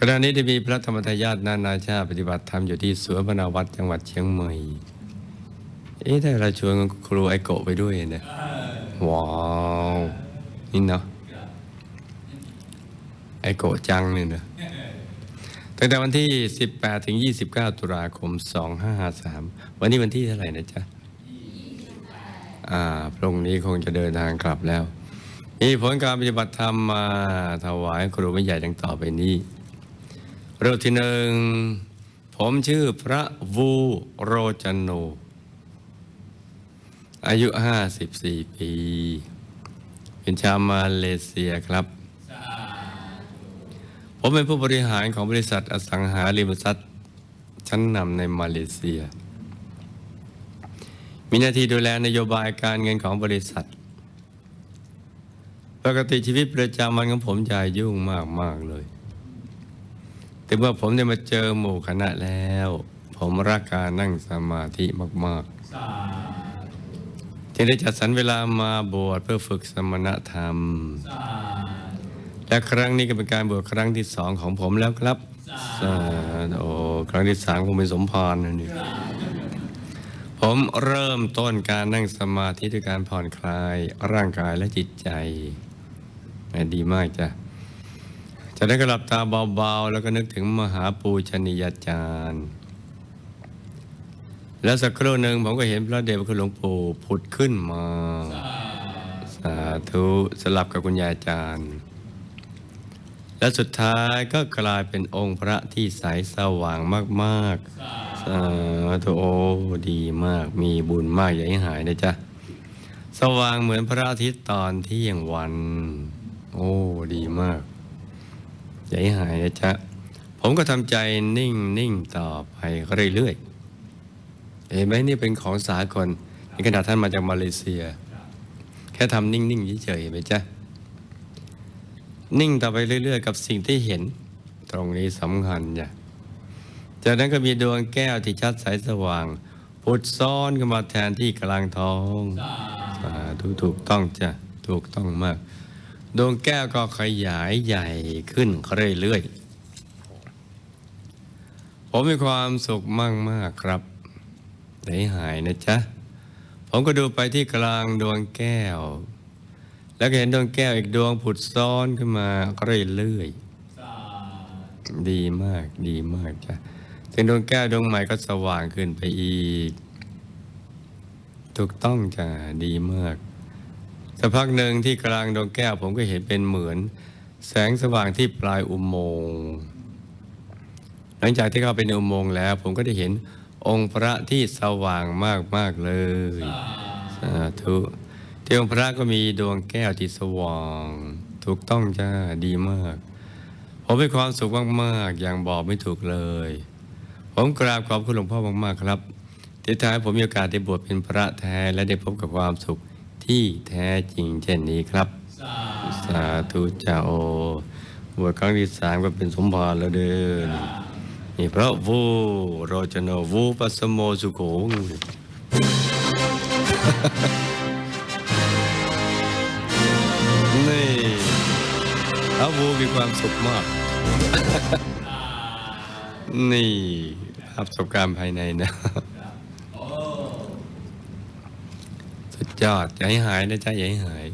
ขณะนี้ได้มีพระธรรมทายาทนานาชาปฏิบัติธรรมอยู่ที่สวนพนาวัดจังหวัดเชียงใหม่ เอ๊ะถ้าเราชวนครูไอโกะไปด้วยเนี่ยว้าวนี่เนาะไอโกะจังเนี่ยนะตั้งแต่วันที่ 18 ถึง 29 ตุลาคม 2553 วันนี้วันที่เท่าไหร่นะจ๊ะอ่าพรุ่งนี้คงจะเดินทางกลับแล้ว มีผลการปฏิบัติธรรมมาถวายครูไม่ใหญ่ดังต่อไปนี้ เรื่องที่หนึ่ง ผมชื่อพระวูโรจนโนอายุ54ปี เป็นชาวมาเลเซียครับ ผมเป็นผู้บริหารของบริษัทอสังหาริมทรัพย์ชั้นนำในมาเลเซีย มีหน้าที่ดูแลนโยบายการเงินของบริษัท ปกติชีวิตประจำวันของผมจะยุ่งมากมากๆเลย แต่เมื่อผมได้มาเจอหมู่คณะแล้ว ผมรักการนั่งสมาธิมากๆจึงได้จัดสรรเวลามาบวชเพื่อฝึกสมณธรรม และครั้งนี้ก็เป็นการบวชครั้งที่สองของผมแล้วครับสาธุโอ้ครั้งที่สามคงเป็นสมพรนะนี่ผมเริ่มต้นการนั่งสมาธิด้วยการผ่อนคลายร่างกายและจิตใจแหม่ดีมากจ้ะ จากนั้นก็หลับตาเบาๆ แล้วก็นึกถึงมหาปูชนียาจารย์ แล้วสักครู่หนึ่งผมก็เห็นพระเดชพระคุณหลวงปู่ผุดขึ้นมา สาธุสลับกับคุณยายอาจารย์ และสุดท้ายก็กลายเป็นองค์พระที่ใสสว่างมากๆ สาธุโอ้ดีมากมีบุญมากอย่าให้หายนะจ๊ะ สว่างเหมือนพระอาทิตย์ตอนเที่ยงวัน โอ้ดีมาก อย่าให้หายนะจ๊ะ ผมก็ทำใจนิ่งนิ่งต่อไปเรื่อยๆ เห็นไหมนี่เป็นของสากลนี่ขนาดท่านมาจากมาเลเซีย แค่ทำนิ่งๆเฉยๆเห็นไหมจ๊ะ นิ่งต่อไปเรื่อยๆ กับสิ่งที่เห็น ตรงนี้สำคัญจ้ะจากนั้นก็มีดวงแก้วที่ชัดใสสว่างผุดซ้อนขึ้นมาแทนที่กลางท้อง สาธุถูกต้องจ้ะ ถูกต้องมาก ดวงแก้วก็ขยายใหญ่ขึ้นเรื่อยๆ ผมมีความสุขมากมากครับไหนหายนะจ๊ะ ผมก็ดูไปที่กลางดวงแก้ว แล้วก็เห็นดวงแก้วอีกดวงผุดซ้อนขึ้นมาเรื่อยๆ ดีมากดีมากจ้ะถึงดวงแก้วดวงใหม่ก็สว่างขึ้นไปอีก ถูกต้องจ้ะดีมาก สักพักหนึ่งที่กลางดวงแก้วผมก็เห็นเป็นเหมือน แสงสว่างที่ปลายอุโมงค์หลังจากที่เข้าไปในอุโมงค์แล้ว ผมก็ได้เห็นองค์พระที่สว่างมากๆเลยสาธุที่องค์พระก็มีดวงแก้วที่สว่าง ถูกต้องจ้าดีมาก ผมมีความสุขมากๆอย่างบอกไม่ถูกเลย ผมกราบขอบคุณหลวงพ่อมากๆครับที่ท้ายผมมีโอกาสได้บวชเป็นพระแท้และได้พบกับความสุข ที่แท้จริงเช่นนี้ครับ สาธุจ้าโอบวชครั้งที่สามก็เป็นสมภารแล้วเดินนี่พระวูโรจโนวูปัสสโมสุโขงนี่พระวูมีความสุขมาก นี่ภาพประสบการณ์ภายในนะ สุดยอดอย่าให้หายนะจ๊ะอย่าให้หาย